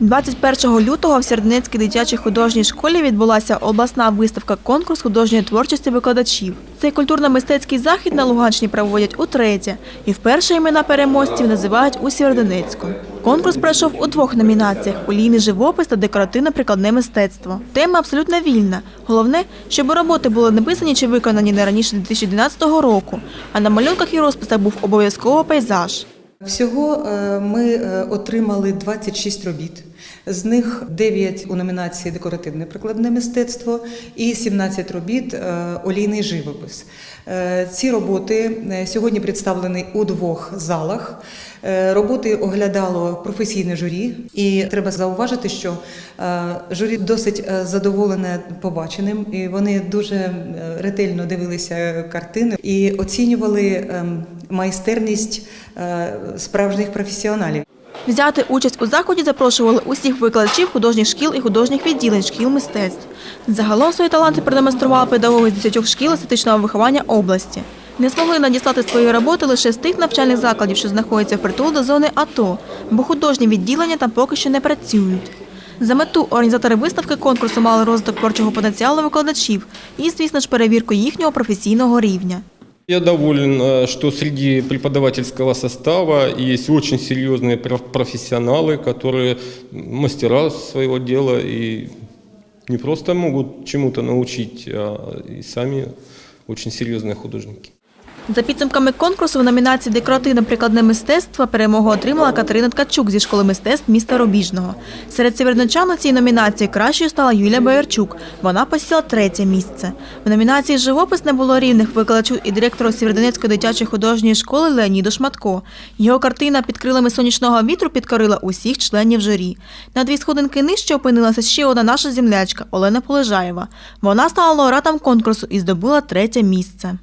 21 лютого в Сєрденецькій дитячій художній школі відбулася обласна виставка конкурс художньої творчості викладачів. Цей культурно-мистецький захід на Луганщині проводять утретє, і вперше імена переможців називають у Сєвєродонецьку. Конкурс пройшов у двох номінаціях: олійний живопис та декоративно-прикладне мистецтво. Тема абсолютно вільна. Головне, щоб роботи були написані чи виконані не раніше 2011 року, а на малюнках і розписах був обов'язково пейзаж. Всього е, ми е, отримали 26 робіт. З них 9 у номінації декоративне прикладне мистецтво і 17 робіт е, олійний живопис. Ці роботи сьогодні представлені у двох залах. Роботи оглядало професійне журі, і треба зауважити, що журі досить задоволене побаченим, і вони дуже ретельно дивилися картини і оцінювали ем, майстерність е, справжніх професіоналів. Взяти участь у заході запрошували усіх викладачів художніх шкіл і художніх відділень шкіл мистецтв. Загалом свої таланти продемонстрували педагоги з 10 шкіл естетичного виховання області. Не змогли надіслати свої роботи лише з тих навчальних закладів, що знаходяться впритул до зони АТО, бо художні відділення там поки що не працюють. За мету організатори виставки конкурсу мали розвиток творчого потенціалу викладачів і, звісно ж, перевірку їхнього професійного рівня. Я доволен, э, что среди преподавательского состава есть очень серьезные проф- профессионалы, которые мастера своего дела и не просто могут чему-то научить, а и сами очень серьезные художники. За підсумками конкурсу в номінації Декоративно-прикладне мистецтво перемогу отримала Катерина Ткачук зі школи мистецтв міста Рубіжного. Серед сєвєродончан у цій номінації кращою стала Юлія Боярчук. Вона посіла третє місце. В номінації Живопис не було рівних викладачу і директору Сєвєродонецької дитячої художньої школи Леоніду Шматко. Його картина під крилами сонячного вітру підкорила усіх членів журі. На дві сходинки нижче опинилася ще одна наша землячка Олена Полежаєва. Вона стала лауреатом конкурсу і здобула третє місце.